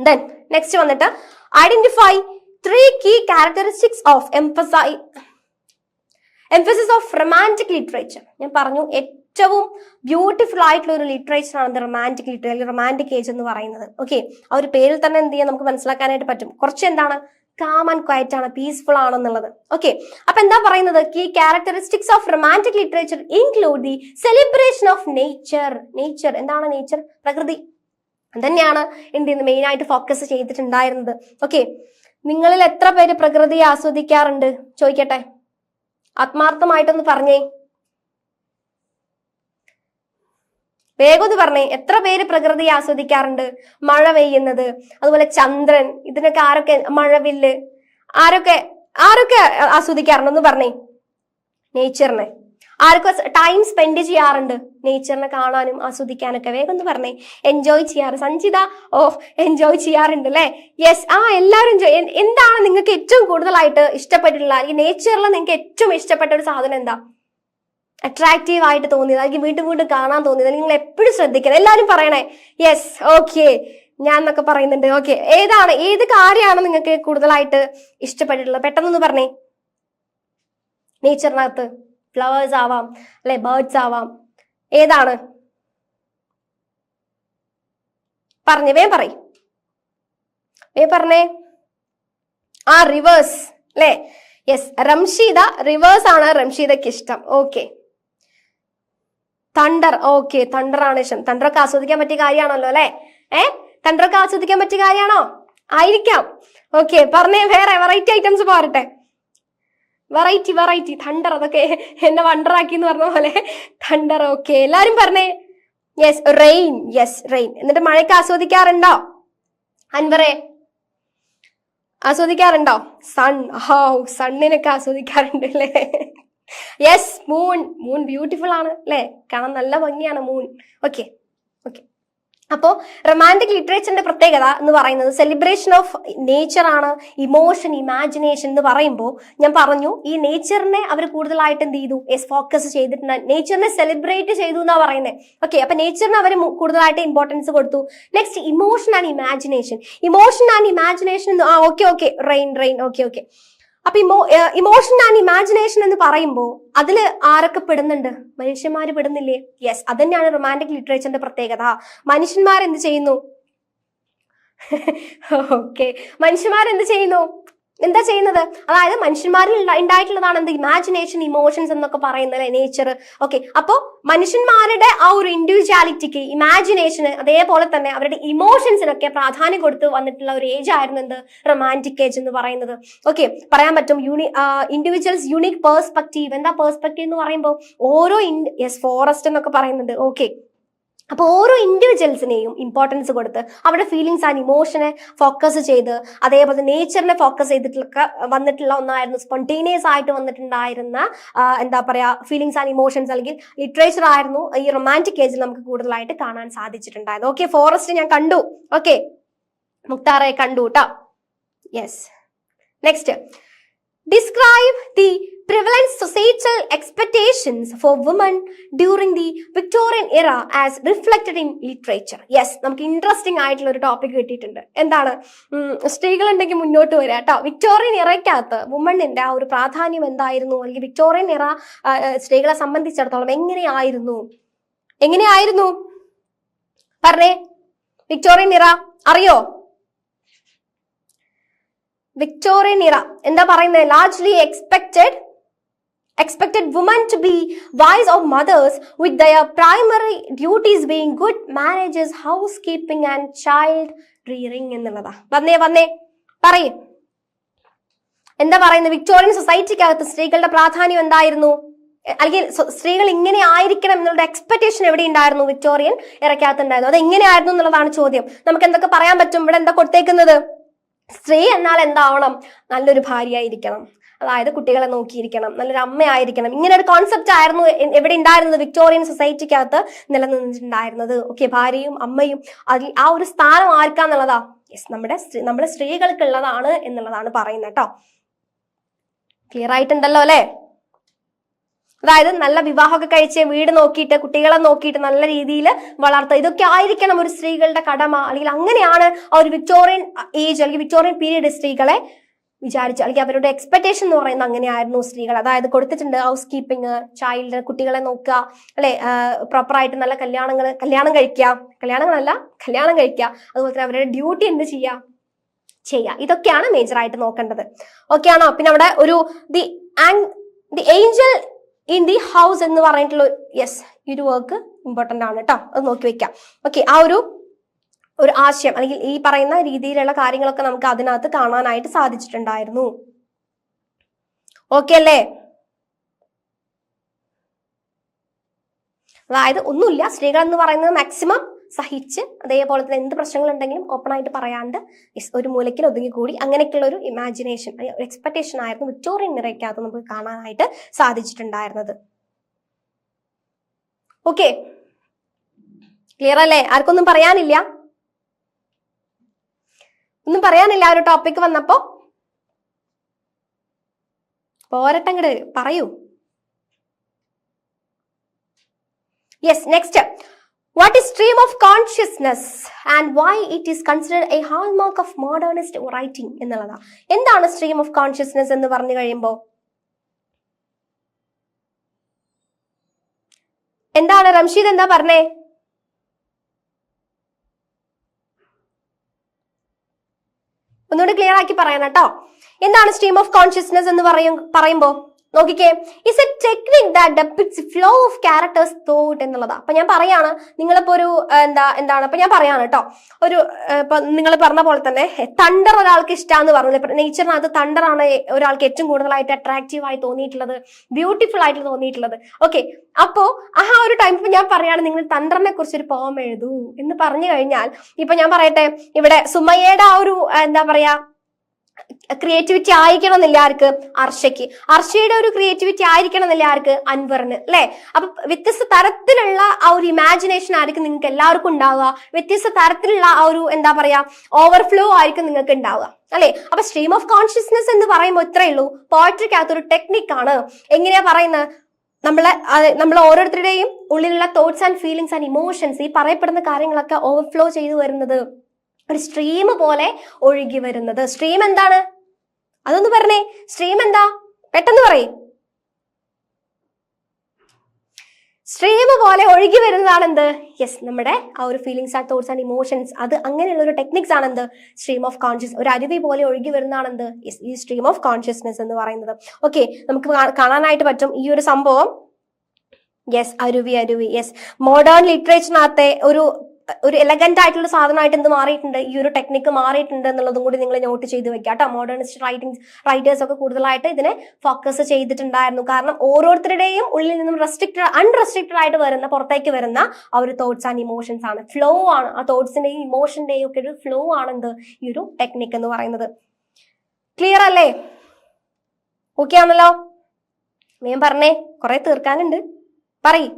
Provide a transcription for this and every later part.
Then next വന്നിട്ട് identify three key characteristics of emphasize emphasis of romantic literature ഞാൻ പറഞ്ഞു ഏറ്റവും ബ്യൂട്ടിഫുൾ ആയിട്ടുള്ള ഒരു ലിറ്ററേച്ചർ ആണ് റൊമാന്റിക് ലിറ്ററേച്ചർ അല്ലെങ്കിൽ റൊമാന്റിക് ഏജ് എന്ന് പറയുന്നത്. ഓക്കെ ആ ഒരു പേരിൽ തന്നെ എന്ത് ചെയ്യാൻ നമുക്ക് മനസ്സിലാക്കാനായിട്ട് പറ്റും. കുറച്ച് എന്താണ്? കാം ആൻഡ് ക്വയറ്റ് ആണ് പീസ്ഫുൾ ആണെന്നുള്ളത് ഓക്കെ അപ്പൊ എന്താ പറയുന്നത്? Key characteristics of romantic literature include the celebration of nature nature എന്താണ് നേച്ചർ പ്രകൃതി. തന്നെയാണ് ചെയ്യുന്നത്? മെയിൻ ആയിട്ട് ഫോക്കസ് ചെയ്തിട്ടുണ്ടായിരുന്നത്. ഓക്കെ നിങ്ങളിൽ എത്ര പേര് പ്രകൃതിയെ ആസ്വദിക്കാറുണ്ട്? ചോദിക്കട്ടെ. ആത്മാർത്ഥമായിട്ടൊന്ന് പറഞ്ഞേ. വേഗം പറഞ്ഞേ. എത്ര പേര് പ്രകൃതിയെ ആസ്വദിക്കാറുണ്ട്? മഴ പെയ്യുന്നത് അതുപോലെ ചന്ദ്രൻ ഇതിനൊക്കെ ആരൊക്കെ മഴവില്ല് ആരൊക്കെ ആരൊക്കെ ആസ്വദിക്കാറുണ്ടെന്ന് പറഞ്ഞേ. നേച്ചറിനെ ആരൊക്കെ ടൈം സ്പെൻഡ് ചെയ്യാറുണ്ട്. നേച്ചറിനെ കാണാനും ആസ്വദിക്കാനൊക്കെ. വേഗം ഒന്ന് പറഞ്ഞേ. എൻജോയ് ചെയ്യാറ്. സഞ്ചിത ഓ എൻജോയ് ചെയ്യാറുണ്ട് അല്ലേ? യെസ് ആ എല്ലാവരും എൻജോയ് എന്താണ് നിങ്ങൾക്ക് ഏറ്റവും കൂടുതലായിട്ട് ഇഷ്ടപ്പെട്ടിട്ടുള്ള? ഈ നേച്ചറിൽ നിങ്ങൾക്ക് ഏറ്റവും ഇഷ്ടപ്പെട്ട ഒരു സാധനം എന്താ? അട്രാക്റ്റീവ് ആയിട്ട് തോന്നിയത്. അല്ലെങ്കിൽ വീണ്ടും വീണ്ടും കാണാൻ തോന്നിയത്. നിങ്ങൾ എപ്പോഴും ശ്രദ്ധിക്കണം എല്ലാവരും പറയണേ. യെസ് ഓക്കെ ഞാൻ എന്നൊക്കെ പറയുന്നുണ്ട്. ഓക്കെ ഏതാണ്? ഏത് കാര്യമാണ് നിങ്ങൾക്ക് കൂടുതലായിട്ട് ഇഷ്ടപ്പെട്ടിട്ടുള്ളത്? പെട്ടെന്നൊന്ന് പറഞ്ഞേ. നേച്ചറിനകത്ത് ഫ്ലവേഴ്സ് ആവാം അല്ലെ ബേർഡ്സ് ആവാം. ഏതാണ്? പറഞ്ഞു വേം പറയ്. വേ പറഞ്ഞേ. ആ റിവേഴ്സ് അല്ലേ? യെസ് റംഷീദ റിവേഴ്സ് ആണ് റംഷീദക്ക് ഇഷ്ടം. ഓക്കെ തണ്ടർ ഓക്കെ തണ്ടറാണ് ഇഷ്ടം. തണ്ടറൊക്കെ ആസ്വദിക്കാൻ പറ്റിയ കാര്യമാണല്ലോ അല്ലെ? ഏ? തണ്ടറൊക്കെ ആസ്വദിക്കാൻ പറ്റിയ കാര്യമാണോ? ആയിരിക്കാം. ഓക്കെ പറഞ്ഞേ വേറെ വെറൈറ്റി ഐറ്റംസ് പോരട്ടെ. വെറൈറ്റി വെറൈറ്റി തണ്ടർ അതൊക്കെ എന്നെ വണ്ടറാക്കി എന്ന് പറഞ്ഞ പോലെ. തണ്ടർ ഓക്കെ എല്ലാരും പറഞ്ഞേ? യെസ് റെയിൻ യെസ് റെയിൻ എന്നിട്ട് മഴയ്ക്ക് ആസ്വദിക്കാറുണ്ടോ? അൻവറെ ആസ്വദിക്കാറുണ്ടോ? സൺ ഹൗ സണ്ണിനൊക്കെ ആസ്വദിക്കാറുണ്ട് അല്ലേ? യെസ് മൂൺ മൂൺ ബ്യൂട്ടിഫുൾ ആണ് അല്ലേ? കാണാൻ നല്ല ഭംഗിയാണ് മൂൺ ഓക്കെ ഓക്കെ അപ്പോൾ റൊമാന്റിക് ലിറ്ററേച്ചറിന്റെ പ്രത്യേകത എന്ന് പറയുന്നത് സെലിബ്രേഷൻ ഓഫ് നേച്ചർ ആണ് ഇമോഷൻ ഇമാജിനേഷൻ എന്ന് പറയുമ്പോൾ ഞാൻ പറഞ്ഞു ഈ നേച്ചറിനെ അവർ കൂടുതലായിട്ട് എന്ത് ചെയ്തു? എസ് ഫോക്കസ് ചെയ്തിട്ടുണ്ട്. നേച്ചറിനെ സെലിബ്രേറ്റ് ചെയ്തു എന്നാ പറയുന്നത് ഓക്കെ അപ്പൊ നേച്ചറിന് അവർ കൂടുതലായിട്ട് ഇമ്പോർട്ടൻസ് കൊടുത്തു. Next emotion and imagination emotion and imagination ആ okay okay rain rain okay okay അപ്പൊ ഇമോ ഇമോഷൻ ആൻഡ് ഇമാജിനേഷൻ എന്ന് പറയുമ്പോൾ അതിൽ ആരൊക്കെ പെടുന്നുണ്ട്? മനുഷ്യന്മാർ പെടുന്നില്ലേ? യെസ് അതന്നെയാണ് റൊമാന്റിക് ലിറ്ററേച്ചറിന്റെ പ്രത്യേകത. മനുഷ്യന്മാർ എന്ത് ചെയ്യുന്നു? ഓക്കെ മനുഷ്യന്മാർ എന്ത് ചെയ്യുന്നു? എന്താ ചെയ്യുന്നത്? അതായത് മനുഷ്യന്മാരിൽ ഉണ്ട- ഉണ്ടായിട്ടുള്ളതാണ് എന്ത്? ഇമാജിനേഷൻ ഇമോഷൻസ് എന്നൊക്കെ പറയുന്നത് നേച്ചർ ഓക്കെ അപ്പോൾ മനുഷ്യന്മാരുടെ ആ ഒരു ഇൻഡിവിജ്വാലിറ്റിക്ക് ഇമാജിനേഷന് അതേപോലെ തന്നെ അവരുടെ ഇമോഷൻസിനൊക്കെ പ്രാധാന്യം കൊടുത്ത് വന്നിട്ടുള്ള ഒരു ഏജ് ആയിരുന്നു എന്ത്? റൊമാന്റിക് ഏജ് എന്ന് പറയുന്നത്. ഓക്കെ പറയാൻ പറ്റും യൂണി ഇൻഡിവിജ്വൽസ് യുണീക് പേഴ്സ്പെക്റ്റീവ് എന്താ പേഴ്സ്പെക്റ്റീവ് എന്ന് പറയുമ്പോൾ ഓരോ യെസ് ഫോറസ്റ്റ് എന്നൊക്കെ പറയുന്നുണ്ട്. ഓക്കെ അപ്പൊ ഓരോ ഇൻഡിവിജ്വൽസിനെയും ഇമ്പോർട്ടൻസ് കൊടുത്ത് അവരുടെ ഫീലിങ്സ് ആൻഡ് ഇമോഷനെ ഫോക്കസ് ചെയ്ത് അതേപോലെ നേച്ചറിനെ ഫോക്കസ് ചെയ്തിട്ടൊക്കെ വന്നിട്ടുള്ള ഒന്നായിരുന്നു സ്പോണ്ടേനിയസ് ആയിട്ട് വന്നിട്ടുണ്ടായിരുന്ന എന്താ പറയാ ഫീലിങ്സ് ആൻഡ് ഇമോഷൻസ് അല്ലെങ്കിൽ ലിറ്ററേച്ചർ ആയിരുന്നു ഈ റൊമാന്റിക് ഏജിൽ നമുക്ക് കൂടുതലായിട്ട് കാണാൻ സാധിച്ചിട്ടുണ്ടായത് ഓക്കെ ഫോറസ്റ്റ് ഞാൻ കണ്ടു. ഓക്കെ മുക്താറെ കണ്ടു കേട്ടോ yes next describe the prevalent societal expectations for women during the Victorian era as reflected in literature. Yes നമുക്ക് ഇൻട്രസ്റ്റിംഗ് ആയിട്ടുള്ള ഒരു ടോപ്പിക് കിട്ടിയിട്ടുണ്ട്. എന്താണ്? സ്ത്രീകൾ ഉണ്ടെങ്കിൽ മുന്നോട്ട് വരിക കേട്ടോ. വിക്ടോറിയൻ ഇറയ്ക്കകത്ത് വുമണിന്റെ ആ ഒരു പ്രാധാന്യം എന്തായിരുന്നു? അല്ലെങ്കിൽ വിക്ടോറിയൻ ഇറ സ്ത്രീകളെ സംബന്ധിച്ചിടത്തോളം എങ്ങനെയായിരുന്നു? എങ്ങനെയായിരുന്നു? പറഞ്ഞേ. വിക്ടോറിയൻ ഇറ അറിയോ? വിക്ടോറിയൻ ഇറ എന്താ പറയുന്നത് largely expected expected women to be wives mothers mothers with their primary duties being good marriages housekeeping and child rearing എന്നുള്ളതാ. വന്നേ വന്നേ. പറയേ. എന്താ പറയുന്നത് വിക്ടോറിയൻ സൊസൈറ്റിക്കകത്ത് സ്ത്രീകളുടെ പ്രാധാന്യം എന്തായിരുന്നു? അല്ലെങ്കിൽ സ്ത്രീകൾ ഇങ്ങനെ ആയിരിക്കണം എന്നുള്ള എക്സ്പെക്ടേഷൻ എവിടെ ഉണ്ടായിരുന്നു വിക്ടോറിയൻ ഇറക്കാത്തുണ്ടായിരുന്നു അത് എങ്ങനെയായിരുന്നു എന്നുള്ളതാണ് ചോദ്യം. നമുക്ക് എന്തൊക്കെ പറയാൻ പറ്റും? ഇവിടെ എന്താ കൊടുത്തേക്കുന്നത്? സ്ത്രീ എന്നാൽ എന്താവണം? നല്ലൊരു ഭാര്യ ആയിരിക്കണം അതായത് കുട്ടികളെ നോക്കിയിരിക്കണം. നല്ലൊരു അമ്മയായിരിക്കണം. ഇങ്ങനെ ഒരു കോൺസെപ്റ്റ് ആയിരുന്നു എവിടെ ഉണ്ടായിരുന്നത്? വിക്ടോറിയൻ സൊസൈറ്റിക്കകത്ത് നിലനിന്നിട്ടുണ്ടായിരുന്നത്. ഓക്കെ ഭാര്യയും അമ്മയും അതിൽ ആ ഒരു സ്ഥാനം ആർക്കാന്നുള്ളതാ? യെസ് നമ്മുടെ സ്ത്രീ നമ്മുടെ സ്ത്രീകൾക്കുള്ളതാണ് എന്നുള്ളതാണ് പറയുന്നത് കേട്ടോ. ക്ലിയർ ആയിട്ടുണ്ടല്ലോ അല്ലേ? അതായത് നല്ല വിവാഹമൊക്കെ കഴിച്ച് വീട് നോക്കിയിട്ട് കുട്ടികളെ നോക്കിയിട്ട് നല്ല രീതിയിൽ വളർത്തുക. ഇതൊക്കെ ആയിരിക്കണം ഒരു സ്ത്രീകളുടെ കടമ. അല്ലെങ്കിൽ അങ്ങനെയാണ് ആ ഒരു വിക്ടോറിയൻ ഏജ് അല്ലെങ്കിൽ വിക്ടോറിയൻ പീരീഡ് സ്ത്രീകളെ വിചാരിച്ചു അല്ലെങ്കിൽ അവരുടെ എക്സ്പെക്ടേഷൻ എന്ന് പറയുന്നത് അങ്ങനെയായിരുന്നു സ്ത്രീകൾ അതായത് കൊടുത്തിട്ടുണ്ട് ഹൗസ് കീപ്പിംഗ് ചൈൽഡ് കുട്ടികളെ നോക്കുക അല്ലെ? പ്രോപ്പറായിട്ട് നല്ല കല്യാണങ്ങൾ കല്യാണം കഴിക്കുക. കല്യാണങ്ങളല്ല കല്യാണം കഴിക്കുക. അതുപോലെ തന്നെ അവരുടെ ഡ്യൂട്ടി എന്ത് ചെയ്യുക? ചെയ്യുക. ഇതൊക്കെയാണ് മേജറായിട്ട് നോക്കേണ്ടത്. ഓക്കെ ആണോ? പിന്നെ അവിടെ ഒരു the and the angel in the house എന്ന് പറഞ്ഞിട്ടുള്ള യെസ് ഈ ഒരു വർക്ക് ഇമ്പോർട്ടന്റ് ആണ് കേട്ടോ അത് നോക്കി വെക്കാം. ഓക്കെ ആ ഒരു ഒരു ആശയം അല്ലെങ്കിൽ ഈ പറയുന്ന രീതിയിലുള്ള കാര്യങ്ങളൊക്കെ നമുക്ക് അതിനകത്ത് കാണാനായിട്ട് സാധിച്ചിട്ടുണ്ടായിരുന്നു. ഓക്കെ അല്ലേ? അതായത് ഒന്നുമില്ല സ്ത്രീകൾ എന്ന് പറയുന്നത് മാക്സിമം സഹിച്ച് അതേപോലെ തന്നെ എന്ത് പ്രശ്നങ്ങളുണ്ടെങ്കിലും ഓപ്പണായിട്ട് പറയാണ്ട് ഒരു മൂലയ്ക്കിൽ ഒതുങ്ങിക്കൂടി അങ്ങനെയൊക്കെയുള്ള ഒരു ഇമാജിനേഷൻ ഒരു എക്സ്പെക്ടേഷൻ ആയിരുന്നു വിക്ടോറിയൻ നിറയ്ക്കകത്ത് നമുക്ക് കാണാനായിട്ട് സാധിച്ചിട്ടുണ്ടായിരുന്നത്. ഓക്കെ ക്ലിയർ അല്ലേ? ആർക്കൊന്നും പറയാനില്ല? ഒന്നും പറയാനില്ല ആ ഒരു ടോപ്പിക് വന്നപ്പോ. പോരട്ടങ്ങട് പറയൂ. Yes next what is stream of consciousness and why it is considered a hallmark of modernist writing എന്നുള്ളതാണ് എന്താണ് സ്ട്രീം ഓഫ് കോൺഷ്യസ്നെസ് എന്ന് പറഞ്ഞു കഴിയുമ്പോൾ എന്താണ്? റംഷീദ് എന്താ പറഞ്ഞേ? ഒന്നുകൂടി ക്ലിയർ ആക്കി പറയാനാട്ടോ എന്താണ് സ്ട്രീം ഓഫ് കോൺഷ്യസ്നെസ് എന്ന് പറയും പറയുമ്പോ? നോക്കിക്കേ is a technique that depicts flow of characters thought എന്നുള്ളതാ. അപ്പൊ ഞാൻ പറയാണ് നിങ്ങളിപ്പോ ഒരു എന്താ എന്താണ്? അപ്പൊ ഞാൻ പറയാണ് കേട്ടോ ഒരു ഇപ്പൊ നിങ്ങൾ പറഞ്ഞ പോലെ തന്നെ തണ്ടർ ഒരാൾക്ക് ഇഷ്ടമാന്ന് പറഞ്ഞു നേച്ചറിനകത്ത് തണ്ടറാണ് ഒരാൾക്ക് ഏറ്റവും കൂടുതലായിട്ട് അട്രാക്റ്റീവ് ആയി തോന്നിയിട്ടുള്ളത് ബ്യൂട്ടിഫുൾ ആയിട്ട് തോന്നിയിട്ടുള്ളത്. ഓക്കെ അപ്പോ ആ ഒരു ടൈം ഇപ്പൊ ഞാൻ പറയാണ് നിങ്ങൾ തണ്ടറിനെ കുറിച്ച് ഒരു പോം എഴുതൂ എന്ന് പറഞ്ഞു കഴിഞ്ഞാൽ ഇപ്പൊ ഞാൻ പറയട്ടെ ഇവിടെ സുമയ്യയുടെ ആ ഒരു എന്താ പറയാ ക്രിയേറ്റിവിറ്റി ആയിരിക്കണം എന്നില്ല ആർക്ക്? അർഷയ്ക്ക്. അർഷയുടെ ഒരു ക്രിയേറ്റിവിറ്റി ആയിരിക്കണം എന്നില്ല ആർക്ക്? അൻവറിന് അല്ലെ? അപ്പൊ വ്യത്യസ്ത തരത്തിലുള്ള ആ ഒരു ഇമാജിനേഷൻ ആയിരിക്കും നിങ്ങൾക്ക് എല്ലാവർക്കും ഉണ്ടാവുക. വ്യത്യസ്ത തരത്തിലുള്ള ആ ഒരു എന്താ പറയാ ഓവർഫ്ലോ ആയിരിക്കും നിങ്ങൾക്ക് ഉണ്ടാവുക അല്ലെ? അപ്പൊ സ്ട്രീം ഓഫ് കോൺഷ്യസ്നെസ് എന്ന് പറയുമ്പോൾ ഇത്രയേ ഉള്ളൂ. പോയട്രിക്കകത്ത് ഒരു ടെക്നിക്കാണ് എങ്ങനെയാ പറയുന്നത്? നമ്മളെ നമ്മൾ ഓരോരുത്തരുടെയും ഉള്ളിലുള്ള thoughts and feelings and emotions ഈ പറയപ്പെടുന്ന കാര്യങ്ങളൊക്കെ ഓവർഫ്ലോ ചെയ്തു വരുന്നത് ഒരു സ്ട്രീം പോലെ ഒഴുകി വരുന്നത്. സ്ട്രീം എന്താണ്? അതൊന്ന് പറഞ്ഞേ. സ്ട്രീം എന്താ? പെട്ടെന്ന് പറയും. സ്ട്രീം പോലെ ഒഴുകി വരുന്നതാണ് എന്ത് യെസ് നമ്മുടെ ആ ഒരു feelings and thoughts and emotions അത് അങ്ങനെയുള്ള ഒരു ടെക്നിക്സ് ആണ് എന്ത്? സ്ട്രീം ഓഫ് കോൺഷ്യസ് ഒരു അരുവി പോലെ ഒഴുകി വരുന്നതാണ് എന്ത് ഈ സ്ട്രീം ഓഫ് കോൺഷ്യസ്നെസ് എന്ന് പറയുന്നത്. ഓക്കെ നമുക്ക് കാണാനായിട്ട് പറ്റും ഈ ഒരു സംഭവം. യെസ് അരുവി അരുവി. യെസ് മോഡേൺ ലിറ്ററേച്ചറിനകത്തെ ഒരു ഒരു എലഗന്റ് ആയിട്ടുള്ള സാധനമായിട്ട് എന്ത് മാറിയിട്ടുണ്ട്? ഈ ഒരു ടെക്നിക്ക് മാറിയിട്ടുണ്ട് എന്നുള്ളതും കൂടി നിങ്ങൾ നോട്ട് ചെയ്ത് വെക്കുക കേട്ടോ. മോഡേണിസ്റ്റ് റൈറ്റിംഗ് റൈറ്റേഴ്സ് ഒക്കെ കൂടുതലായിട്ട് ഇതിനെ ഫോക്കസ് ചെയ്തിട്ടുണ്ടായിരുന്നു. കാരണം ഓരോരുത്തരുടെയും ഉള്ളിൽ നിന്നും റെസ്ട്രിക്റ്റഡ് അൺറെസ്ട്രിക്റ്റഡ് ആയിട്ട് വരുന്ന പുറത്തേക്ക് വരുന്ന ആ ഒരു തോട്ട്സ് ആൻഡ് ഇമോഷൻസ് ആണ്. ഫ്ലോ ആണ്. ആ തോട്ട്സിന്റെയും ഇമോഷന്റെയും ഒക്കെ ഒരു ഫ്ലോ ആണ് എന്ത്? ഈ ഒരു ടെക്നിക്ക് എന്ന് പറയുന്നത്. ക്ലിയർ അല്ലേ? ഓക്കെ ആണല്ലോ? ഞാൻ പറഞ്ഞേ കുറെ തീർക്കാനുണ്ട്. പറയ്.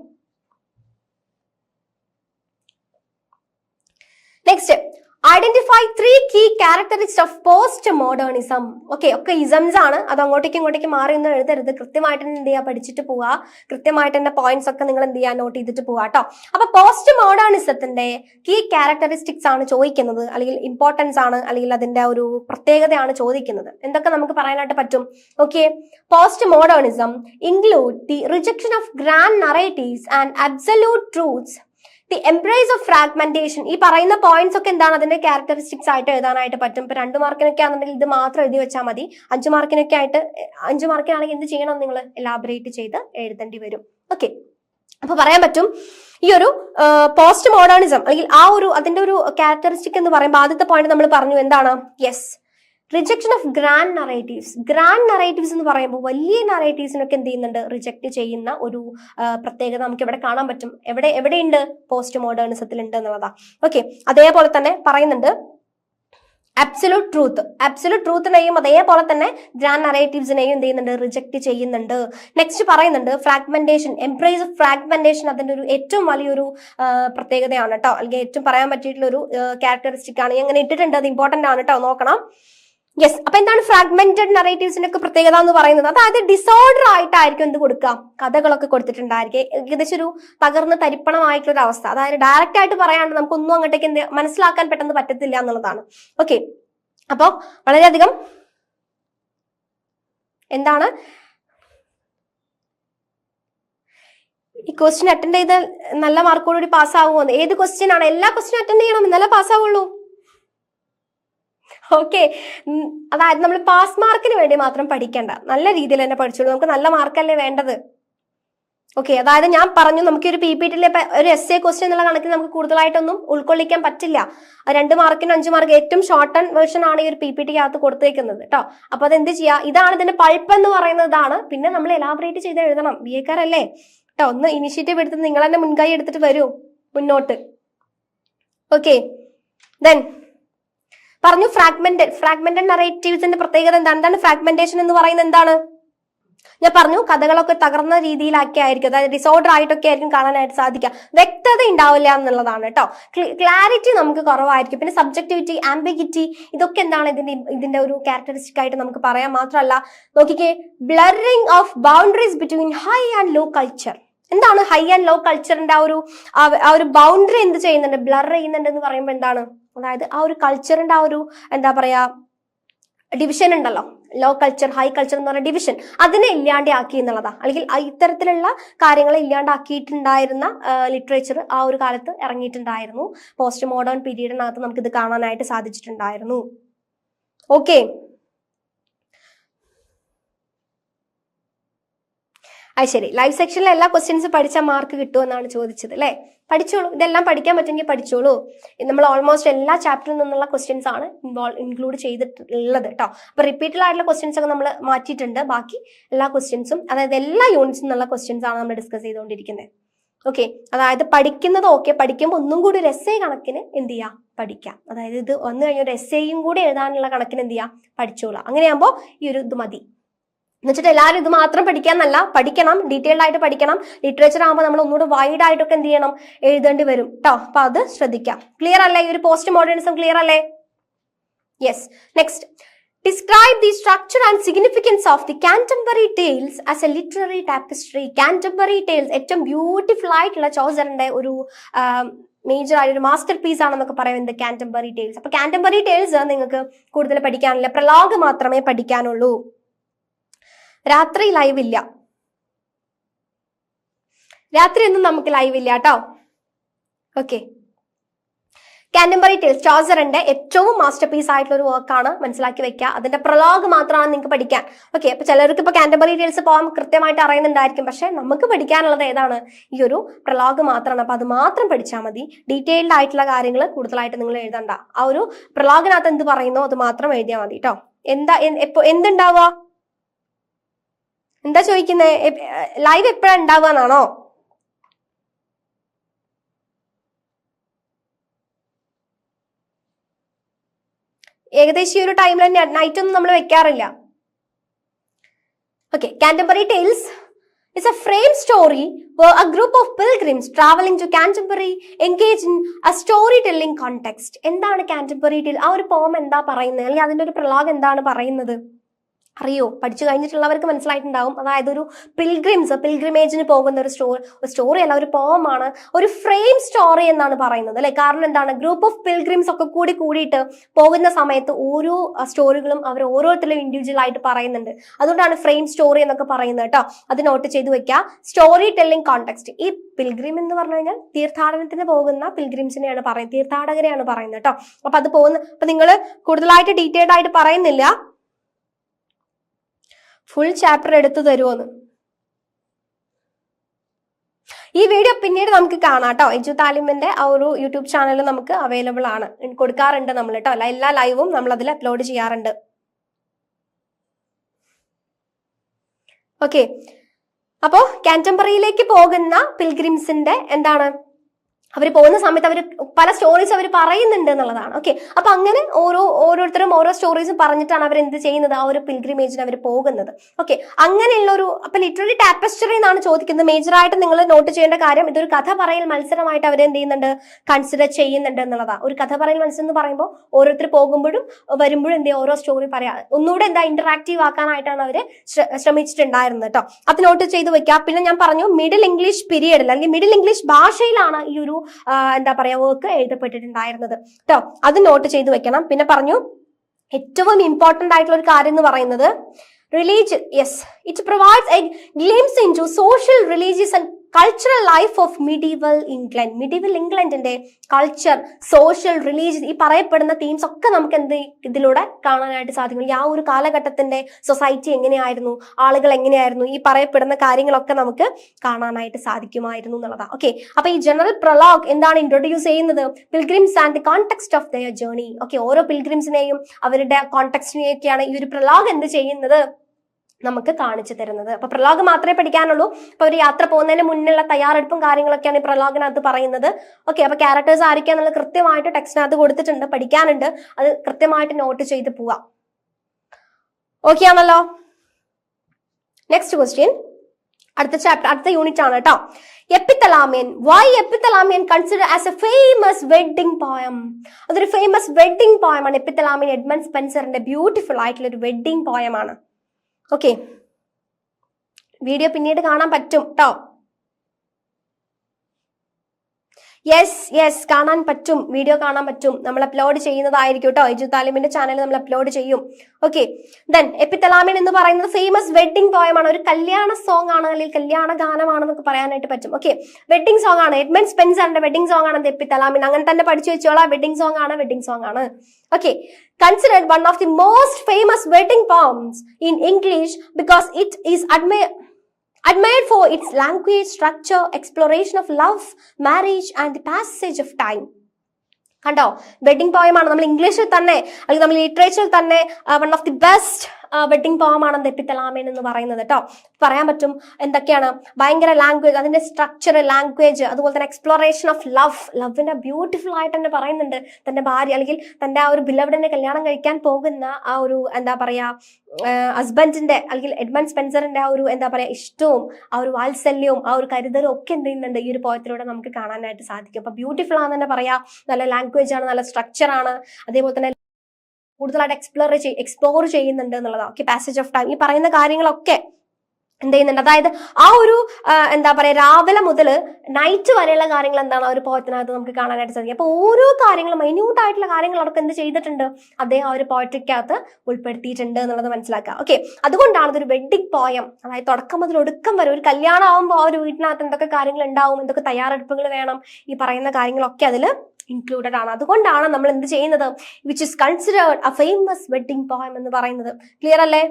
Next identify three key characteristic of post modernism okay ഒക്കെ ഇസംസ് ആണ്. അത് അങ്ങോട്ടേക്കും ഇങ്ങോട്ടേക്ക് മാറി ഒന്നും എഴുതരുത്. കൃത്യമായിട്ട് എന്ത് ചെയ്യുക പഠിച്ചിട്ട് പോവുക കൃത്യമായിട്ട് തന്നെ പോയിന്റ്സ് ഒക്കെ നിങ്ങൾ എന്ത് ചെയ്യുക നോട്ട് ചെയ്തിട്ട് പോവുക കേട്ടോ അപ്പൊ പോസ്റ്റ് മോഡേണിസത്തിന്റെ കീ ക്യാരക്ടറിസ്റ്റിക്സ് ആണ് ചോദിക്കുന്നത്. അല്ലെങ്കിൽ ഇമ്പോർട്ടൻസ് ആണ്. അല്ലെങ്കിൽ അതിന്റെ ഒരു പ്രത്യേകതയാണ് ചോദിക്കുന്നത്. എന്തൊക്കെ നമുക്ക് പറയാനായിട്ട് പറ്റും? Okay post modernism include the rejection of grand narratives and absolute truths the embrace of fragmentation ഈ പറയുന്ന പോയിന്റ്സ് ഒക്കെ എന്താണ്? അതിന്റെ ക്യാരക്ടറിസ്റ്റിക്സ് ആയിട്ട് എഴുതാനായിട്ട് പറ്റും. ഇപ്പൊ രണ്ട് മാർക്കിനൊക്കെ ആണെന്നുണ്ടെങ്കിൽ ഇത് മാത്രം എഴുതി വെച്ചാൽ മതി. അഞ്ച് മാർക്കിനൊക്കെ ആയിട്ട് അഞ്ച് മാർക്കിനാണെങ്കിൽ എന്ത് ചെയ്യണം നിങ്ങൾ എലാബറേറ്റ് ചെയ്ത് എഴുതേണ്ടി വരും. ഓക്കെ അപ്പൊ പറയാൻ പറ്റും ഈ ഒരു പോസ്റ്റ് മോഡേണിസം അല്ലെങ്കിൽ ആ ഒരു അതിന്റെ ഒരു ക്യാരക്ടറിസ്റ്റിക് എന്ന് പറയുമ്പോൾ ആദ്യത്തെ പോയിന്റ് നമ്മൾ പറഞ്ഞു എന്താണ്? Yes rejection of grand narratives grand narratives എന്ന് പറയുമ്പോൾ വലിയ നറേറ്റീവ്സിനൊക്കെ എന്ത് ചെയ്യുന്നുണ്ട്? റിജക്ട് ചെയ്യുന്ന ഒരു പ്രത്യേകത നമുക്ക് ഇവിടെ കാണാൻ പറ്റും. എവിടെ എവിടെയുണ്ട്? പോസ്റ്റ് മോഡേണിസത്തിൽ ഉണ്ട് എന്നുള്ളതാ. ഓക്കെ അതേപോലെ തന്നെ പറയുന്നുണ്ട് അബ്സലൂട്ട് ട്രൂത്ത് അബ്സലൂട്ട് ട്രൂത്തിനെയും അതേപോലെ തന്നെ ഗ്രാൻഡ് നറേറ്റീവ്സിനെയും എന്ത് ചെയ്യുന്നുണ്ട്? റിജക്ട് ചെയ്യുന്നുണ്ട്. നെക്സ്റ്റ് പറയുന്നുണ്ട് ഫ്രാഗ്മെന്റേഷൻ എംപ്രൈസ് ഓഫ് ഫ്രാഗ്മെന്റേഷൻ അതിന്റെ ഒരു ഏറ്റവും വലിയൊരു പ്രത്യേകതയാണ് കേട്ടോ അല്ലെങ്കിൽ ഏറ്റവും പറയാൻ പറ്റിയിട്ടുള്ള ഒരു ക്യാരക്ടറിസ്റ്റിക് ആണ്. എങ്ങനെ ഇട്ടിട്ടുണ്ട്? അത് ഇമ്പോർട്ടന്റ് ആണ് കേട്ടോ നോക്കണം. യെസ് അപ്പൊ എന്താണ് ഫ്രാഗ്മെന്റഡ് നറേറ്റീവ്സിന്റെ ഒക്കെ പ്രത്യേകത എന്ന് പറയുന്നത്? അതായത് ഡിസോർഡർ ആയിട്ടായിരിക്കും എന്ത് കൊടുക്കാം കഥകളൊക്കെ കൊടുത്തിട്ടുണ്ടായിരിക്കും. ഏകദേശം ഒരു തകർന്ന് തരിപ്പണമായിട്ടുള്ള ഒരു അവസ്ഥ. അതായത് ഡയറക്റ്റ് ആയിട്ട് പറയാണ്ട് നമുക്കൊന്നും അങ്ങോട്ടേക്ക് എന്ത് മനസ്സിലാക്കാൻ പെട്ടെന്ന് പറ്റത്തില്ല എന്നുള്ളതാണ്. ഓക്കെ അപ്പോൾ വളരെയധികം എന്താണ്? ഈ ക്വസ്റ്റ്യൻ അറ്റൻഡ് ചെയ്ത് നല്ല മാർക്കോടുകൂടി പാസ്സാവുമോ ഏത് ക്വസ്റ്റ്യൻ ആണ്? എല്ലാ ക്വസ്റ്റ്യൻ അറ്റൻഡ് ചെയ്യണം. എന്നാലേ പാസ്സാവുള്ളൂ ഓക്കെ അതായത് നമ്മൾ പാസ് മാർക്കിന് വേണ്ടി മാത്രം പഠിക്കണ്ട. നല്ല രീതിയിൽ തന്നെ പഠിച്ചോളൂ. നമുക്ക് നല്ല മാർക്കല്ലേ വേണ്ടത്? ഓക്കെ അതായത് ഞാൻ പറഞ്ഞു നമുക്ക് ഒരു പി പി ടിയിലെ ഒരു എസ് എ ക്വസ്റ്റ്യൻ എന്നുള്ള കണക്കിൽ നമുക്ക് കൂടുതലായിട്ടൊന്നും ഉൾക്കൊള്ളിക്കാൻ പറ്റില്ല. രണ്ട് മാർക്കിനും അഞ്ച് മാർക്ക് ഏറ്റവും ഷോർട്ട് ആൻഡ് വേർഷൻ ആണ് ഈ ഒരു പി പി ടിക്ക് അകത്ത് കൊടുത്തേക്കുന്നത് കേട്ടോ അപ്പൊ അത് എന്ത് ചെയ്യാ? ഇതാണ് ഇതിന്റെ പൾപ്പ് എന്ന് പറയുന്നത് ഇതാണ്. പിന്നെ നമ്മൾ എലാബറേറ്റ് ചെയ്ത് എഴുതണം. ബി എക്കാരല്ലേ കേട്ടോ ഒന്ന് ഇനിഷ്യേറ്റീവ് എടുത്ത് നിങ്ങൾ തന്നെ മുൻകൈ എടുത്തിട്ട് വരൂ. മുന്നോട്ട്. ഓക്കെ ദെൻ പറഞ്ഞു ഫ്രാഗ്മെന്റഡ് ഫ്രാഗ്മെന്റഡ് നറേറ്റീവ്സിന്റെ പ്രത്യേകത എന്താണ് എന്താണ് ഫ്രാഗ്മെന്റേഷൻ എന്ന് പറയുന്നത് എന്താണ്? ഞാൻ പറഞ്ഞു കഥകളൊക്കെ തകർന്ന രീതിയിലാക്കി ആയിരിക്കും. അതായത് ഡിസോർഡർ ആയിട്ടൊക്കെ ആയിരിക്കും കാണാനായിട്ട് സാധിക്കുക. വ്യക്തത ഉണ്ടാവില്ല എന്നുള്ളതാണ് കേട്ടോ. ക്ലാരിറ്റി നമുക്ക് കുറവായിരിക്കും. പിന്നെ സബ്ജക്ടിവിറ്റി ആംബിഗിറ്റി ഇതൊക്കെ എന്താണ് ഇതിന്റെ ഇതിന്റെ ഒരു ക്യാരക്ടറിസ്റ്റിക് ആയിട്ട് നമുക്ക് പറയാം മാത്രമല്ല. നോക്കിക്കേ blurring of boundaries between high and low culture എന്താണ് ഹൈ ആൻഡ് ലോ കൾച്ചറിന്റെ ആ ഒരു ആ ഒരു ബൗണ്ടറി എന്ത് ചെയ്യുന്നുണ്ട്? ബ്ലർ ചെയ്യുന്നുണ്ട് എന്ന് പറയുമ്പോൾ എന്താണ്? അതായത് ആ ഒരു കൾച്ചറിന്റെ ആ ഒരു എന്താ പറയാ ഡിവിഷൻ ഉണ്ടല്ലോ. ലോ കൾച്ചർ ഹൈ കൾച്ചർ എന്ന് പറഞ്ഞ ഡിവിഷൻ അതിനെ ഇല്ലാണ്ടാക്കി എന്നുള്ളതാ. അല്ലെങ്കിൽ ഇത്തരത്തിലുള്ള കാര്യങ്ങളെ ഇല്ലാണ്ടാക്കിയിട്ടുണ്ടായിരുന്ന ലിറ്ററേച്ചർ ആ ഒരു കാലത്ത് ഇറങ്ങിയിട്ടുണ്ടായിരുന്നു. പോസ്റ്റ് മോഡേൺ പീരീഡിനകത്ത് നമുക്ക് ഇത് കാണാനായിട്ട് സാധിച്ചിട്ടുണ്ടായിരുന്നു. ഓക്കെ അത് ശരി. ലൈവ് സെക്ഷനിലെ എല്ലാ ക്വസ്റ്റ്യൻസ് പഠിച്ചാൽ മാർക്ക് കിട്ടുമെന്നാണ് ചോദിച്ചത് അല്ലേ? പഠിച്ചോളൂ. ഇതെല്ലാം പഠിക്കാൻ പറ്റുമെങ്കിൽ പഠിച്ചോളൂ. നമ്മൾ ഓൾമോസ്റ്റ് എല്ലാ ചാപ്റ്ററിൽ നിന്നുള്ള ക്വസ്റ്റ്യൻസ് ആണ് ഇൻവോൾവ് ഇൻക്ലൂഡ് ചെയ്തിട്ടുള്ളത് കേട്ടോ. അപ്പൊ റിപ്പീറ്റഡ് ആയിട്ടുള്ള ക്വസ്റ്റ്യൻസ് ഒക്കെ നമ്മൾ മാറ്റിയിട്ടുണ്ട്. ബാക്കി എല്ലാ ക്വസ്റ്റ്യൻസും അതായത് എല്ലാ യൂണിറ്റ്സിൽ നിന്നുള്ള ക്വസ്റ്റ്യൻസ് ആണ് നമ്മൾ ഡിസ്കസ് ചെയ്തുകൊണ്ടിരിക്കുന്നത്. ഓക്കെ അതായത് പഠിക്കുന്നത് ഓക്കെ പഠിക്കുമ്പോൾ ഒന്നും കൂടി ഒരു എസ് കണക്കിന് എന്ത് ചെയ്യാം? പഠിക്കാം. അതായത് ഇത് വന്നു കഴിഞ്ഞ ഒരു എസ് കൂടി എഴുതാനുള്ള കണക്കിന് എന്ത് ചെയ്യാം? പഠിച്ചോളാം. അങ്ങനെയാകുമ്പോൾ ഈ ഒരു ഇത് മതി. എന്നുവെച്ചിട്ട് എല്ലാവരും ഇത് മാത്രം പഠിക്കാന്നല്ല പഠിക്കണം ഡീറ്റെയിൽഡ് ആയിട്ട് പഠിക്കണം. ലിറ്ററേച്ചർ ആകുമ്പോൾ നമ്മൾ ഒന്നുകൂടെ വൈഡ് ആയിട്ടൊക്കെ എന്ത് ചെയ്യണം? എഴുതേണ്ടി വരും കേട്ടോ അപ്പൊ അത് ശ്രദ്ധിക്കാം. ക്ലിയർ അല്ലേ? ഈ ഒരു പോസ്റ്റ് മോഡേണിസം ക്ലിയർ അല്ലേ? Yes next describe the structure and significance of the Canterbury tales as a literary tapestry Canterbury tales ഏറ്റവും ബ്യൂട്ടിഫുൾ ആയിട്ടുള്ള ചോസറിന്റെ ഒരു മേജർ ആയ ഒരു മാസ്റ്റർ പീസ് ആണെന്നൊക്കെ പറയുന്നത് കാന്റംബറി ടെയിൽസ് അപ്പൊ കാന്റംബറി ടെയിൽസ് നിങ്ങൾക്ക് കൂടുതൽ പഠിക്കാനില്ല. പ്രലോഗ് മാത്രമേ പഠിക്കാനുള്ളൂ. രാത്രി ലൈവ് ഇല്ല. രാത്രി ഒന്നും നമുക്ക് ലൈവ് ഇല്ല കേട്ടോ ഓക്കെ കാൻഡംബറി ടെയിൽസ് ചോസറിന്റെ ഏറ്റവും മാസ്റ്റർ പീസ് ആയിട്ടുള്ള ഒരു വർക്കാണ് മനസ്സിലാക്കി വെക്കുക അതിന്റെ പ്രലോഗ് മാത്രമാണ് നിങ്ങൾക്ക് പഠിക്കാൻ. ഓക്കെ അപ്പൊ ചിലർക്ക് ഇപ്പൊ കാൻഡംബറി ടെയിൽസ് പോകാൻ കൃത്യമായിട്ട് അറിയുന്നുണ്ടായിരിക്കും. പക്ഷെ നമുക്ക് പഠിക്കാനുള്ളത് ഏതാണ്? ഈ ഒരു പ്രലോഗ് മാത്രമാണ് അപ്പൊ അത് മാത്രം പഠിച്ചാൽ മതി. ഡീറ്റെയിൽഡ് ആയിട്ടുള്ള കാര്യങ്ങൾ കൂടുതലായിട്ട് നിങ്ങൾ എഴുതണ്ട. ആ ഒരു പ്രലോഗിനകത്ത് എന്ത് പറയുന്നോ അത് മാത്രം എഴുതിയാൽ മതി കേട്ടോ എന്താ എപ്പോ എന്തുണ്ടാവുക എന്താ ചോദിക്കുന്നത് ലൈവ് എപ്പോഴാ ഉണ്ടാവുകയെന്നാണോ ഏകദേശം ഈ ഒരു ടൈമിൽ തന്നെ നൈറ്റ് ഒന്നും നമ്മൾ വെക്കാറില്ല. Okay Canterbury tales it's a frame story a group of pilgrims traveling to Canterbury engage in story telling context. എന്താണ് കാന്റംബറി ടെയിൽ ആ ഒരു പോം എന്താ പറയുന്നത്? അല്ലെങ്കിൽ അതിന്റെ ഒരു പ്രലോഗ് എന്താണ് പറയുന്നത്? അറിയോ? പഠിച്ചു കഴിഞ്ഞിട്ടുള്ളവർക്ക് മനസ്സിലായിട്ടുണ്ടാവും. അതായത് ഒരു പിൽഗ്രിംസ് പിൽഗ്രിമേജിന് പോകുന്ന ഒരു സ്റ്റോറി സ്റ്റോറി അല്ല ഒരു പോമാണ് ഒരു ഫ്രെയിം സ്റ്റോറി എന്നാണ് പറയുന്നത് അല്ലെ? കാരണം എന്താണ്? ഗ്രൂപ്പ് ഓഫ് പിൽഗ്രിംസ് ഒക്കെ കൂടി കൂടിയിട്ട് പോകുന്ന സമയത്ത് ഓരോ സ്റ്റോറികളും അവർ ഓരോരുത്തരും ഇൻഡിവിജ്വൽ ആയിട്ട് പറയുന്നുണ്ട്. അതുകൊണ്ടാണ് ഫ്രെയിം സ്റ്റോറി എന്നൊക്കെ പറയുന്നത് കേട്ടോ. അത് നോട്ട് ചെയ്തു വെക്കുക സ്റ്റോറി ടെല്ലിംഗ് കോണ്ടെക്സ്റ്റ് ഈ പിൽഗ്രിം എന്ന് പറഞ്ഞു കഴിഞ്ഞാൽ തീർത്ഥാടനത്തിന് പോകുന്ന പിൽഗ്രിംസിനെയാണ് പറയുന്നത് തീർത്ഥാടകരെയാണ് പറയുന്നത് കേട്ടോ. അപ്പൊ അത് പോകുന്ന അപ്പൊ നിങ്ങൾ കൂടുതലായിട്ട് ഡീറ്റെയിൽഡ് ആയിട്ട് പറയുന്നില്ല. ഫുൾ ചാപ്റ്റർ എടുത്തു തരുമോന്ന് ഈ വീഡിയോ പിന്നീട് നമുക്ക് കാണാം കേട്ടോ എജു താലിമിന്റെ ആ ഒരു യൂട്യൂബ് ചാനൽ നമുക്ക് അവൈലബിൾ ആണ്. കൊടുക്കാറുണ്ട് നമ്മൾ കേട്ടോ എല്ലാ ലൈവും നമ്മൾ അതിൽ അപ്ലോഡ് ചെയ്യാറുണ്ട്. ഓക്കെ അപ്പോ കാന്റംബറിയിലേക്ക് പോകുന്ന പിൽഗ്രിംസിന്റെ എന്താണ്? അവർ പോകുന്ന സമയത്ത് അവർ പല സ്റ്റോറീസ് അവർ പറയുന്നുണ്ട് എന്നുള്ളതാണ്. ഓക്കെ അപ്പൊ അങ്ങനെ ഓരോ ഓരോരുത്തരും ഓരോ സ്റ്റോറീസും പറഞ്ഞിട്ടാണ് അവർ എന്ത് ചെയ്യുന്നത്? ആ ഒരു പിൽഗ്രിമേജിന് അവർ പോകുന്നത്. ഓക്കെ അങ്ങനെയുള്ള ഒരു അപ്പൊ ലിറ്ററലി ടാപ്പസ്റ്ററി എന്നാണ് ചോദിക്കുന്നത്. മേജറായിട്ട് നിങ്ങൾ നോട്ട് ചെയ്യേണ്ട കാര്യം ഇതൊരു കഥ പറയൽ മത്സരമായിട്ട് അവർ എന്ത് ചെയ്യുന്നുണ്ട്? കൺസിഡർ ചെയ്യുന്നുണ്ട് എന്നുള്ളതാണ് ഒരു കഥ പറയൽ മത്സരം എന്ന് പറയുമ്പോൾ ഓരോരുത്തർ പോകുമ്പോഴും വരുമ്പോഴും എന്ത് ഓരോ സ്റ്റോറി പറയാ. ഒന്നുകൂടെ എന്താ ഇന്ററാക്റ്റീവ് ആക്കാനായിട്ടാണ് അവർ ശ്രമിച്ചിട്ടുണ്ടായിരുന്നത് കേട്ടോ. അത് നോട്ട് ചെയ്ത് വെക്കുക. പിന്നെ ഞാൻ പറഞ്ഞു മിഡിൽ ഇംഗ്ലീഷ് പീരിയഡിൽ അല്ലെങ്കിൽ മിഡിൽ ഇംഗ്ലീഷ് ഭാഷയിലാണ് ഈ ഒരു എന്താ പറയാ വർക്ക് എഴുതപ്പെട്ടിട്ടുണ്ടായിരുന്നത്. കേട്ടോ അത് നോട്ട് ചെയ്ത് വെക്കണം. പിന്നെ പറഞ്ഞു ഏറ്റവും ഇമ്പോർട്ടന്റ് ആയിട്ടുള്ള ഒരു കാര്യം എന്ന് പറയുന്നത് religion yes it provides a glimpse in to social religious and cultural life of medieval England medieval ഇംഗ്ലണ്ടിന്റെ കൾച്ചർ സോഷ്യൽ റിലീജിയൻ ഈ പറയപ്പെടുന്ന തീംസ് ഒക്കെ നമുക്ക് എന്ത് ഇതിലൂടെ കാണാനായിട്ട് സാധിക്കും. ആ ഒരു കാലഘട്ടത്തിന്റെ സൊസൈറ്റി എങ്ങനെയായിരുന്നു? ആളുകൾ എങ്ങനെയായിരുന്നു? ഈ പറയപ്പെടുന്ന കാര്യങ്ങളൊക്കെ നമുക്ക് കാണാനായിട്ട് സാധിക്കുമായിരുന്നു എന്നുള്ളതാണ് ഓക്കെ അപ്പൊ ഈ ജനറൽ പ്രൊലോഗ് എന്താണ് ഇൻട്രൊഡ്യൂസ് ചെയ്യുന്നത്? Pilgrims and the context of their journey okay ഓരോ പിൽഗ്രിംസിനെയും അവരുടെ കോൺടെക്സ്റ്റിനെയൊക്കെയാണ് ഈ ഒരു പ്രൊലോഗ് എന്ത് ചെയ്യുന്നത്? നമുക്ക് കാണിച്ചു തരുന്നത്. അപ്പൊ പ്രലോഗ് മാത്രമേ പഠിക്കാനുള്ളൂ. അപ്പൊ ഒരു യാത്ര പോകുന്നതിന് മുന്നിലുള്ള തയ്യാറെടുപ്പും കാര്യങ്ങളൊക്കെയാണ് ഈ പ്രഹ്ലാദിനകത്ത് പറയുന്നത്. ഓക്കെ അപ്പൊ ക്യാരക്ടേഴ്സ് ആയിരിക്കാന്നുള്ള കൃത്യമായിട്ട് ടെക്സ്റ്റിനകത്ത് കൊടുത്തിട്ടുണ്ട്. പഠിക്കാനുണ്ട്. അത് കൃത്യമായിട്ട് നോട്ട് ചെയ്ത് പോവാം. ഓക്കെ ആണല്ലോ? നെക്സ്റ്റ് ക്വസ്റ്റ്യൻ അടുത്ത ചാപ്റ്റർ അടുത്ത യൂണിറ്റ് ആണ് കേട്ടോ epithalamion why epithalamion consider as a famous wedding poem അതൊരു ഫേമസ് വെഡിങ് പോയമാണ് എപ്പിത്തലാമിയൻ എഡ്മണ്ട് സ്പെൻസറിന്റെ ബ്യൂട്ടിഫുൾ ആയിട്ടുള്ള ഒരു വെഡിങ് പോയമാണ് ഓക്കെ വീഡിയോ പിന്നീട് കാണാൻ പറ്റും കേട്ടോ യെസ് യെസ് കാണാൻ പറ്റും. വീഡിയോ കാണാൻ പറ്റും. നമ്മൾ അപ്ലോഡ് ചെയ്യുന്നതായിരിക്കും കേട്ടോ എജു താലിമിന്റെ ചാനൽ നമ്മൾ അപ്ലോഡ് ചെയ്യും. ഓക്കെ ദെൻ എപ്പിത്തലാമിൻ എന്ന് പറയുന്നത് ഫേമസ് വെഡിങ് പോയമാണ് ഒരു കല്യാണ സോങ് ആണ്. അല്ലെങ്കിൽ കല്യാണ ഗാനമാണെന്നൊക്കെ പറയാനായിട്ട് പറ്റും. ഓക്കെ വെഡിങ് സോങ് ആണ്. എഡ്മണ്ട് സ്പെൻസറിന്റെ വെഡിങ് സോങ് ആണ് എപ്പിത്തലാമിൻ? അങ്ങനെ തന്നെ പഠിച്ചു വെച്ചോളാം. വെഡിങ് സോങ് ആണ് വെഡിങ് സോങ് ആണ്. Okay considered one of the most famous wedding poems in English because it is admi- admired for its language, structure, exploration of love, marriage, and the passage of time. കണ്ടോ wedding പോയമാണ് നമ്മൾ ഇംഗ്ലീഷിൽ തന്നെ അല്ലെങ്കിൽ നമ്മൾ ലിറ്ററേച്ചറിൽ തന്നെ one of the best wedding പോമാണ് epithalamion എന്ന് പറയുന്നത് കേട്ടോ പറയാൻ പറ്റും എന്തൊക്കെയാണ്? ഭയങ്കര ലാംഗ്വേജ് അതിന്റെ സ്ട്രക്ചർ ലാംഗ്വേജ് അതുപോലെ തന്നെ എക്സ്പ്ലോറേഷൻ ഓഫ് ലവ് ലവിന്റെ ബ്യൂട്ടിഫുൾ ആയിട്ട് തന്നെ പറയുന്നുണ്ട് തന്റെ ഭാര്യ. അല്ലെങ്കിൽ തന്റെ ആ ഒരു ബിലവഡിനെ കല്യാണം കഴിക്കാൻ പോകുന്ന ആ ഒരു എന്താ പറയാ ഹസ്ബൻഡിന്റെ അല്ലെങ്കിൽ എഡ്മണ്ട് സ്പെൻസറിന്റെ ആ ഒരു എന്താ പറയാ ഇഷ്ടവും ആ ഒരു വാത്സല്യവും ആ ഒരു കരുതലും ഒക്കെ എന്ത് ചെയ്യുന്നുണ്ട് ഈ ഒരു പോയത്തിലൂടെ നമുക്ക് കാണാനായിട്ട് സാധിക്കും. അപ്പൊ ബ്യൂട്ടിഫുൾ ആണെന്ന് തന്നെ പറയാം. നല്ല ലാംഗ്വേജ് ആണ് നല്ല സ്ട്രക്ചർ ആണ്. അതേപോലെ തന്നെ കൂടുതലായിട്ട് എക്സ്പ്ലോർ എക്സ്പ്ലോർ ചെയ്യുന്നുണ്ട് എന്നുള്ളതാണ്. ഓക്കെ പാസേജ് ഓഫ് ടൈം ഈ പറയുന്ന കാര്യങ്ങളൊക്കെ എന്ത് ചെയ്യുന്നുണ്ട്? അതായത് ആ ഒരു എന്താ പറയുക രാവിലെ മുതൽ നൈറ്റ് വരെയുള്ള കാര്യങ്ങൾ എന്താണ് ആ ഒരു പോയത്തിനകത്ത് നമുക്ക് കാണാനായിട്ട് സാധിക്കും. അപ്പോൾ ഓരോ കാര്യങ്ങളും മൈന്യൂട്ട് ആയിട്ടുള്ള കാര്യങ്ങൾ അവർക്ക് എന്ത് ചെയ്തിട്ടുണ്ട്? അദ്ദേഹം ആ ഒരു പോയട്രിക്കകത്ത് ഉൾപ്പെടുത്തിയിട്ടുണ്ട് എന്നുള്ളത് മനസ്സിലാക്കുക. ഓക്കെ അതുകൊണ്ടാണ് ഇതൊരു വെഡിങ് പോയം അതായത് തുടക്കം മുതൽ ഒടുക്കം വരെ ഒരു കല്യാണം ആവുമ്പോൾ ആ ഒരു വീട്ടിനകത്ത് എന്തൊക്കെ കാര്യങ്ങൾ ഉണ്ടാവും എന്തൊക്കെ തയ്യാറെടുപ്പുകൾ വേണം ഈ പറയുന്ന കാര്യങ്ങളൊക്കെ അതിൽ ഇൻക്ലൂഡഡ് ആണ്. അതുകൊണ്ടാണ് നമ്മൾ എന്ത് ചെയ്യുന്നത്? Which is considered a famous wedding poem എന്ന് പറയുന്നത്. ക്ലിയർ അല്ലേ?